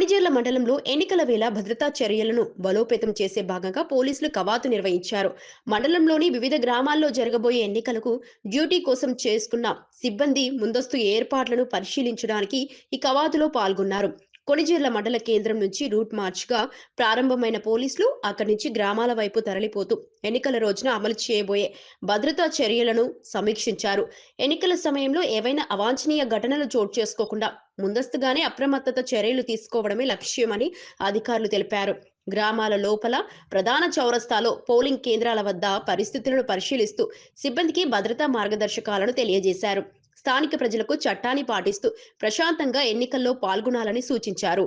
కొణిజేర్ల మండలంలో ఎన్నికల వేళ భద్రతా చర్యలను బలోపేతం చేసే భాగంగా పోలీసులు కవాతు నిర్వహించారు. మండలంలోని వివిధ గ్రామాల్లో జరగబోయే ఎన్నికలకు డ్యూటీ కోసం చేసుకున్న సిబ్బంది ముందస్తు ఏర్పాట్లను పరిశీలించడానికి ఈ కవాతులో పాల్గొన్నారు. కొణిజీర్ల మండల కేంద్రం నుంచి రూట్ మార్చ్గా ప్రారంభమైన పోలీసులు అక్కడి నుంచి గ్రామాల వైపు తరలిపోతూ ఎన్నికల రోజున అమలు చేయబోయే భద్రతా చర్యలను సమీక్షించారు. ఎన్నికల సమయంలో ఏవైనా అవాంఛనీయ ఘటనలు చోటు చేసుకోకుండా ముందస్తుగానే అప్రమత్తత చర్యలు తీసుకోవడమే లక్ష్యమని అధికారులు తెలిపారు. గ్రామాల లోపల ప్రధాన చౌరస్తాలో పోలింగ్ కేంద్రాల వద్ద పరిస్థితులను పరిశీలిస్తూ సిబ్బందికి భద్రతా మార్గదర్శకాలను తెలియజేశారు. స్థానిక ప్రజలకు చట్టాన్ని పాటిస్తూ ప్రశాంతంగా ఎన్నికల్లో పాల్గొనాలని సూచించారు.